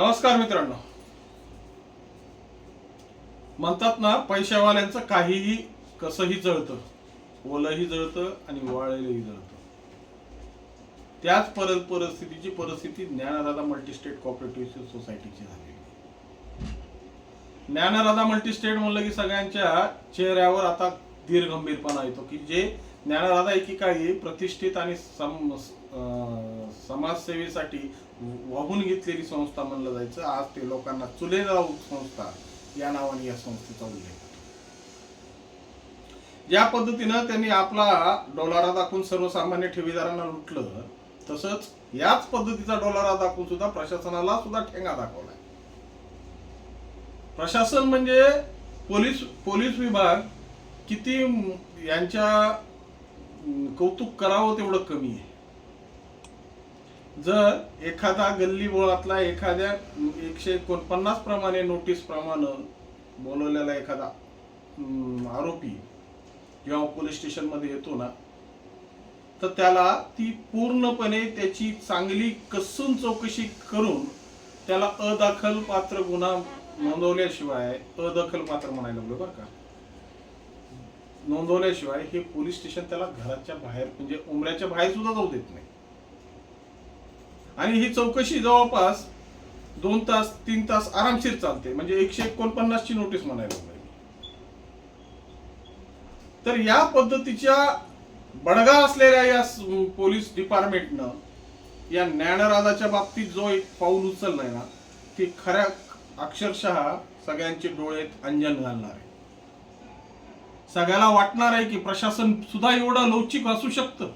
नमस्कार मित्रांनो. म्हणतात ना पैशावाल्यांचं काहीही कसंही जळतं ओलंही जळतं आणि वाळलेलंही जळतं. त्याच पर परिस्थितीची परिस्थिती ज्ञानराधा मल्टीस्टेट कॉपरेटिव्ह सोसायटीची झाली ज्ञानराधा मल्टीस्टेट म्हणलं की सगळ्यांच्या चेहऱ्यावर आता धीर गंभीरपणा येतो की जे ज्ञानराधा एकीकाळी प्रतिष्ठित आणि सम अं, समाजसेवेसाठी वाहून घेतलेली संस्था म्हणलं जायचं. आज ते लोकांना चुले जाऊ संस्था या नावाने या संस्थेचा उल्लेख ज्या पद्धतीनं त्यांनी आपला डोलारा दाखवून सर्वसामान्य ठेवीदारांना लुटलं तसंच याच पद्धतीचा डोलारा दाखवून सुद्धा प्रशासनाला सुद्धा ठेंगा दाखवलाय. प्रशासन म्हणजे पोलीस पोलीस विभाग किती यांच्या कौतुक करावं तेवढं कमी आहे. जर एखादा गल्ली बोळातला एखाद्या एकशे एकोणपन्नास प्रमाणे नोटीस प्रमाणे बोलवलेला एखादा आरोपी जेव्हा पोलीस स्टेशनमध्ये येतो ना तर त्याला ती पूर्णपणे त्याची चांगली कसून चौकशी करून त्याला अदाखल पात्र गुन्हा नोंदवल्याशिवाय अदखल पात्र म्हणायला लागलो बरं का. नोंदवल्याशिवाय हे पोलीस स्टेशन त्याला घराच्या बाहेर म्हणजे उमऱ्याच्या बाहेर सुद्धा जाऊ देत नाही. आणि ही चौकशी जवळपास दोन तास तीन तास आरामशीर चालते. म्हणजे एकशे एकोणपन्नास ची नोटीस म्हणायला तर या पद्धतीच्या बडगा असलेल्या या पोलीस डिपार्टमेंटनं या ज्ञानराजाच्या बाबतीत जो एक पाऊल उचललाय ना ती खऱ्या अक्षरशः सगळ्यांचे डोळ्यात अंजन घालणार. आहे सगळ्याला वाटणार आहे की प्रशासन सुद्धा एवढं लवचिक असू शकतं.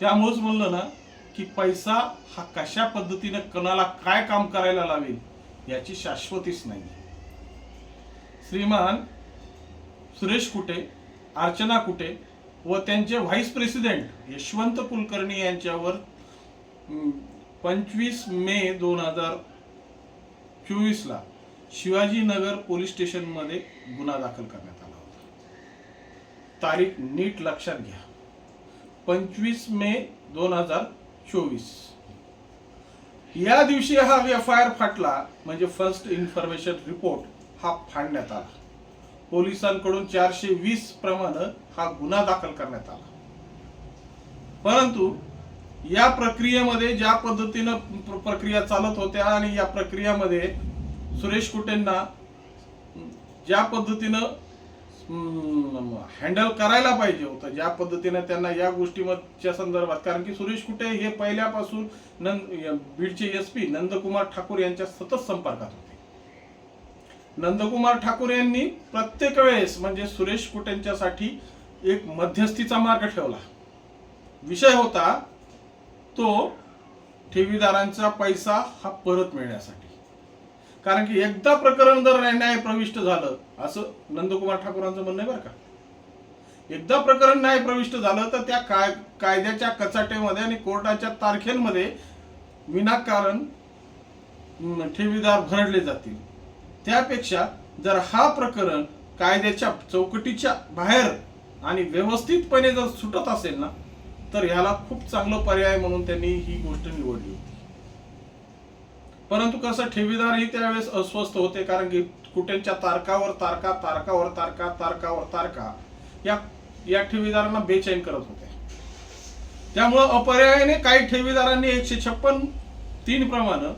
त्यामुळेच म्हणलं ना की पैसा हा कशा पद्धतीने कणाला काय काम करायला लावेल याची शाश्वतीच नाही. श्रीमान सुरेश कुटे अर्चना कुटे व त्यांचे व्हाईस प्रेसिडेंट यशवंत कुलकर्णी यांच्यावर पंचवीस मे दोन हजार चोवीसला शिवाजीनगर पोलीस स्टेशनमध्ये गुन्हा दाखल करण्यात तारीख नीट लक्षात घ्या. पंचवीस मे दोन हजार चोवीस. या दिवशी हा एफ आय आर फाटला म्हणजे फर्स्ट इन्फॉर्मेशन रिपोर्ट हा फाडण्यात आला. पोलिसांकडून चारशे वीस प्रमाणे हा गुन्हा दाखल करण्यात आला. परंतु या प्रक्रियेमध्ये ज्या पद्धतीनं प्रक्रिया चालत होत्या आणि या प्रक्रियामध्ये सुरेश कुटेंना ज्या पद्धतीनं हँडल करायला पाहिजे होतं. ज्या पद्धतीने त्यांना या गोष्टीच्या संदर्भात कारण की सुरेश कुटे हे पहिल्यापासून नंद बीडचे एस पी नंदकुमार ठाकूर यांच्या सतत संपर्कात होते. नंदकुमार ठाकूर यांनी प्रत्येक वेळेस म्हणजे सुरेश कुटेंच्यासाठी एक मध्यस्थीचा मार्ग ठेवला. विषय होता तो ठेवीदारांचा पैसा हा परत मिळण्यासाठी. कारण की एकदा प्रकरण जर न्याय प्रविष्ट झालं असं नंदकुमार ठाकूरांचं म्हणणं आहे बरं का. एकदा प्रकरण न्याय प्रविष्ट झालं तर त्या काय कायद्याच्या कचाटेमध्ये आणि कोर्टाच्या तारखेमध्ये विनाकारण ठेवीदार भरडले जातील. त्यापेक्षा जर हा प्रकरण कायद्याच्या चौकटीच्या बाहेर आणि व्यवस्थितपणे जर सुटत असेल ना तर ह्याला खूप चांगलं पर्याय म्हणून त्यांनी ही गोष्ट निवडली होती. परंतु कसं ठेवीदारही त्यावेळेस अस्वस्थ होते कारण की कुठेच्या तारकावर तारका तारकावर तारका तारकावर तारका या या ठेवीदारांना बेचैन करत होते. त्यामुळं अपर्यायाने काही ठेवीदारांनी एकशे छप्पन तीन प्रमाणे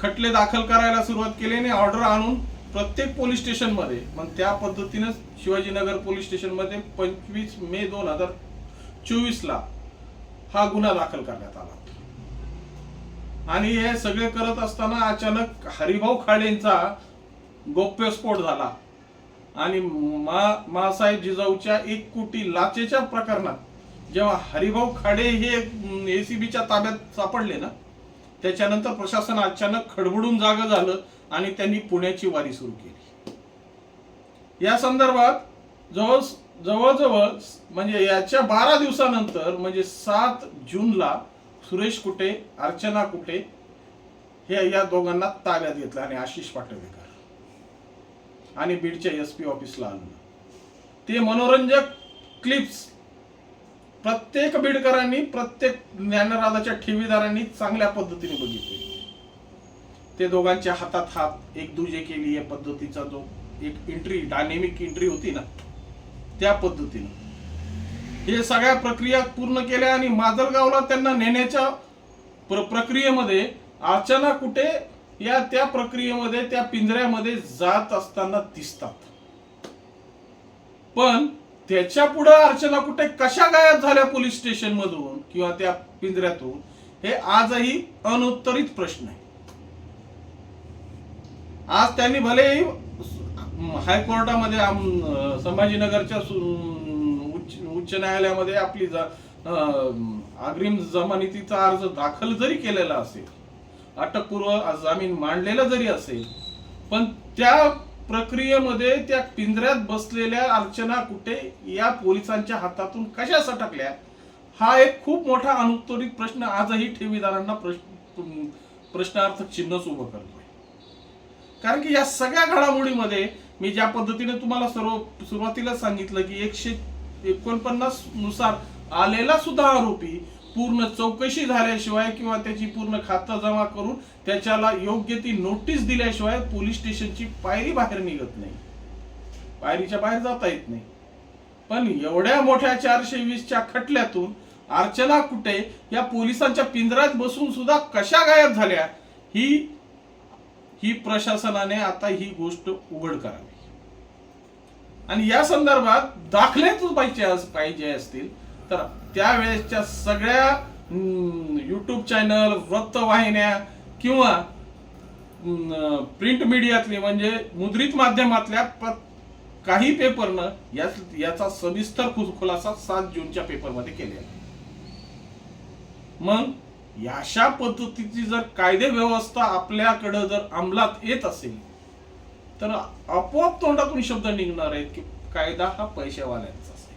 खटले दाखल करायला सुरुवात केली आणि ऑर्डर आणून प्रत्येक पोलीस स्टेशनमध्ये मग त्या पद्धतीनं शिवाजीनगर पोलीस स्टेशनमध्ये पंचवीस मे दोन हजार चोवीसला हा गुन्हा दाखल करण्यात आला. आणि हे सगळे करत असताना अचानक हरिभाऊ खाडेंचा गोप्यस्फोट झाला. आणि मा मासाहेब जिजाऊच्या एक कोटी लाचेच्या प्रकरणात जेव्हा हरिभाऊ खाडे हे एसीबीच्या ताब्यात सापडले ना त्याच्यानंतर प्रशासन अचानक खडबडून जागं झालं आणि त्यांनी पुण्याची वारी सुरू केली. या संदर्भात जवळ जवळजवळ म्हणजे याच्या बारा दिवसानंतर म्हणजे सात जूनला सुरेश कुटे अर्चना कुटे हे या दोघांना ताब्यात घेतलं आणि आशिष पाटवेकर आणि बीडच्या एस पी ऑफिसला आणलं. ते मनोरंजक क्लिप्स प्रत्येक बीडकरांनी प्रत्येक ज्ञानराजाच्या ठेवीदारांनी चांगल्या पद्धतीने बघितले. ते दोघांच्या हातात हात एक दुजे केली या पद्धतीचा जो एक एंट्री डायनेमिक एंट्री होती ना त्या पद्धतीनं. हे सगळ्या प्रक्रिया पूर्ण केल्या आणि माजलगावला त्यांना नेण्याच्या प्र प्रक्रियेमध्ये अर्चना कुठे या त्या प्रक्रियेमध्ये त्या पिंजऱ्यामध्ये जात असताना दिसतात. पण त्याच्या पुढे अर्चना कुठे कशा गायब झाल्या पोलीस स्टेशन मधून किंवा त्या पिंजऱ्यातून हे आजही अनुत्तरित प्रश्न आहे. आज त्यांनी भले हायकोर्टामध्ये संभाजीनगरच्या सु- उच्च उच्च न्यायालयामध्ये आपली अग्रिम जमानतीचा अर्ज दाखल जरी केलेला असेल अटकपूर्व जामीन मांडलेला जरी असेल पण त्या प्रक्रियेमध्ये त्या पिंजऱ्यात बसलेल्या अर्चना कुठे या पोलिसांच्या हातातून कशा सटकल्या हा एक खूप मोठा अनुत्तरित प्रश्न आजही ठेवीदारांना प्रश्न प्रश्नार्थक चिन्हच उभं करतोय. कारण की या सगळ्या घडामोडीमध्ये मी ज्या पद्धतीने तुम्हाला सर्व सुरुवातीला सांगितलं की एकशे एकोणपन्नासनुसार आलेला सुद्धा आरोपी पूर्ण चौकशी झाल्याशिवाय किंवा त्याची पूर्ण खातं जमा करून त्याच्याला योग्य ती नोटीस दिल्याशिवाय पोलीस स्टेशनची पायरी बाहेर निघत नाही. पायरीच्या बाहेर जाता येत नाही. पण एवढ्या मोठ्या चारशे वीसच्या खटल्यातून अर्चना कुठे या पोलिसांच्या पिंजऱ्यात बसून सुद्धा कशा गायब झाल्या ही ही प्रशासनाने आता ही गोष्ट उघड करावी. आणि या संदर्भात दाखलेच पाहिजे पाहिजे असतील तर त्यावेळेसच्या सगळ्या युट्यूब चॅनल वृत्तवाहिन्या किंवा प्रिंट मीडियातली म्हणजे मुद्रित माध्यमातल्या काही पेपरनं या याचा सविस्तर खुलासा सात जूनच्या पेपरमध्ये केलेला आहे. मग अशा पद्धतीची जर कायदे व्यवस्था आपल्याकडं जर अंमलात येत असेल तर आपोआप तोंडातून शब्द निघणार आहेत की कायदा हा पैशावाल्यांचा असेल.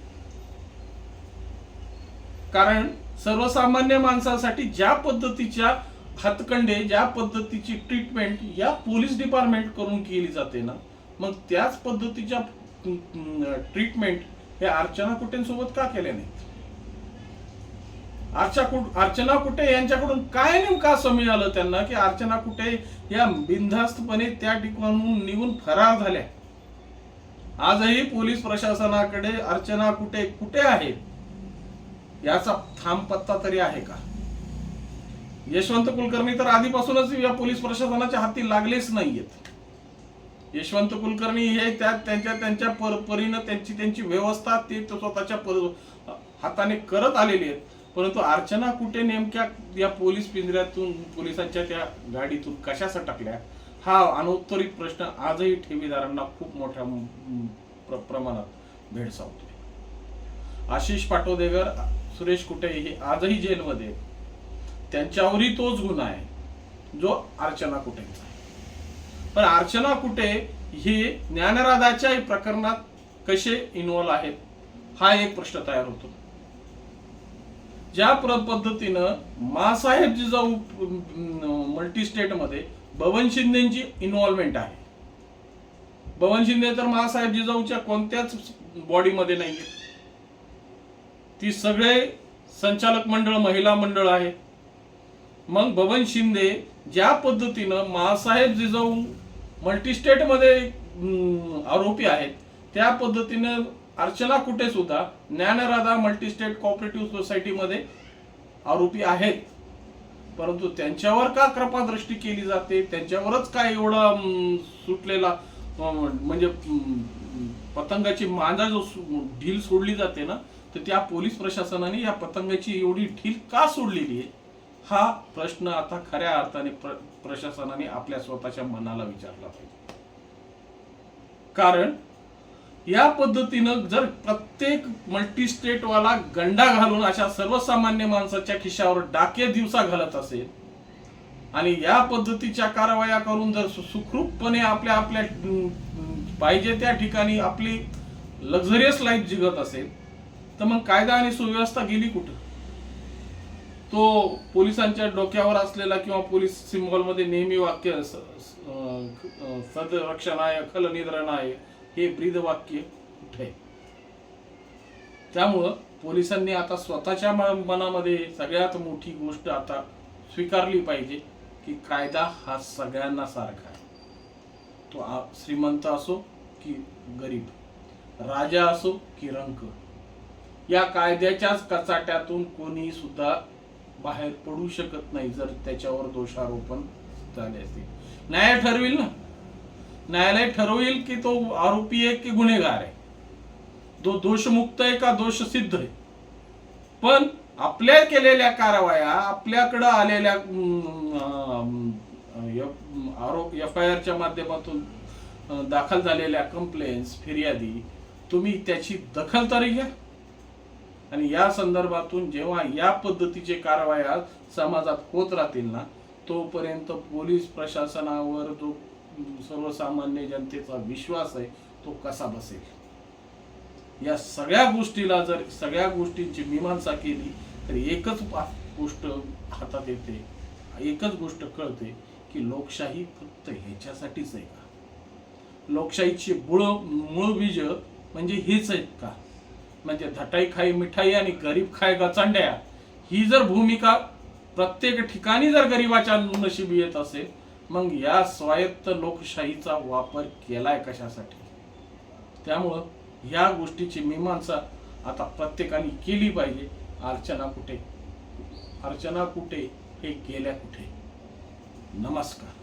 कारण सर्वसामान्य माणसासाठी ज्या पद्धतीच्या हातकंडे ज्या पद्धतीची ट्रीटमेंट या पोलीस डिपार्टमेंट करून केली जाते ना मग त्याच पद्धतीच्या ट्रीटमेंट हे अर्चना कुटेंसोबत का केल्या नाहीत? अर्चा कुट अर्चना कुटे यांच्याकडून काय नेमकं असं मिळालं त्यांना की अर्चना कुटे या बिनधास्तपणे त्या ठिकाणून निघून फरार झाल्या? आजही पोलीस प्रशासनाकडे अर्चना कुठे कुठे आहे? याचा थांब पत्ता तरी आहे का? यशवंत कुलकर्णी तर आधीपासूनच या पोलीस प्रशासनाच्या हाती लागलेच नाहीयेत. यशवंत कुलकर्णी हे त्या त्यांच्या त्यांच्या पर- परीनं त्यांची त्यांची व्यवस्था ते स्वतःच्या हाताने करत आलेली आहेत. परंतु अर्चना कुठे नेमक्या या पोलीस पिंजऱ्यातून पोलिसांच्या त्या गाडीतून कशा सटकल्या हा अनुत्तरित प्रश्न आजही ठेवीदारांना खूप मोठ्या प्र- प्रमाणात भेडसावतोय. आशिष पाटोदेकर सुरेश कुटे हे आजही जेलमध्ये त्यांच्यावरही तोच गुन्हा आहे जो अर्चना कुटेचा आहे. पण अर्चना कुटे हे ज्ञानराधाच्या प्रकरणात कसे इन्वॉल्व्ह आहेत हा एक प्रश्न तयार होतो. ज्या पद्धतीनं मासाहेब जिजाऊ मल्टी स्टेटमध्ये भवन शिंदेची इन्व्हॉल्वमेंट आहे. भवन शिंदे तर मासाहेब जिजाऊच्या कोणत्याच बॉडीमध्ये नाही ती सगळे संचालक मंडळ महिला मंडळ आहे. मग बबन शिंदे ज्या पद्धतीनं मासाहेब जिजाऊ मल्टीस्टेटमध्ये अं, आरोपी आहेत त्या पद्धतीनं अर्चना कुठे सुद्धा ज्ञानराधा मल्टीस्टेट कॉपरेटिव्ह सोसायटीमध्ये आरोपी आहेत. परंतु त्यांच्यावर का कृपादृष्टी केली जाते? त्यांच्यावरच काय एवढा सुटलेला म्हणजे पतंगाची मांजा जो ढील सोडली जाते ना तर त्या पोलीस प्रशासनाने या पतंगाची एवढी ढील का सोडलेली आहे? हा प्रश्न आता खऱ्या अर्थाने प्र, प्रशासनाने आपल्या स्वतःच्या मनाला विचारला पाहिजे. कारण या पद्धतीनं जर प्रत्येक मल्टी स्टेटवाला गंडा घालून अशा सर्वसामान्य माणसाच्या खिशावर डाके दिवसा घालत असेल आणि या पद्धतीच्या कारवाया करून जर सुखरूपपणे आपल्या आपल्या पाहिजे त्या ठिकाणी आपली लक्झरियस लाईफ जिगत असेल तर मग कायदा आणि सुव्यवस्था गेली कुठं? तो पोलिसांच्या डोक्यावर असलेला किंवा पोलीस सिम्बॉलमध्ये नेहमी वाक्य स- आहे खलनिद्रण आहे हे ब्रीदवाक्य आहे? त्यामुळं पोलिसांनी आता स्वतःच्या मनामध्ये सगळ्यात मोठी गोष्ट आता स्वीकारली पाहिजे की कायदा हा सगळ्यांना सारखा आहे. तो आ- श्रीमंत असो की गरीब राजा असो की रंक या कायद्याच्याच कचाट्यातून कोणी सुद्धा बाहेर पडू शकत नाही जर त्याच्यावर दोषारोपण झाले असतील. न्याय ठरविल ना? न्यायालय ठरवेल की तो आरोपी आहे की गुन्हेगार आहे. तो दोषमुक्त आहे का दोष सिद्ध आहे? पण आपल्या केलेल्या कारवाया आपल्याकडं आलेल्या आरोप एफ आय आरच्या माध्यमातून दाखल झालेल्या कंप्लेंट्स फिर्यादी तुम्ही त्याची दखल तरी घ्या. आणि या संदर्भातून जेव्हा या पद्धतीचे कारवाया समाजात होत राहतील ना तोपर्यंत पोलीस प्रशासनावर जो सर्वसामान्य जनतेचा विश्वास आहे तो कसा बसेल? या सगळ्या गोष्टीला जर सगळ्या गोष्टींची मीमांसा केली तर एकच गोष्ट हातात येते एकच गोष्ट कळते की लोकशाही फक्त ह्याच्यासाठीच आहे का? लोकशाहीची बुळ मूळ बीज म्हणजे हीच आहेत का? म्हणजे धटाई खाई मिठाई आणि गरीब खाय गचांड्या ही जर भूमिका प्रत्येक ठिकाणी जर गरीबाच्या नशिबी येत असेल मग या स्वायत्त लोकशाहीचा वापर केलाय कशासाठी? त्यामुळं ह्या गोष्टीची मीमांसा आता प्रत्येकाने केली पाहिजे. अर्चना कुठे? अर्चना कुठे? हे गेल्या कुठे? नमस्कार.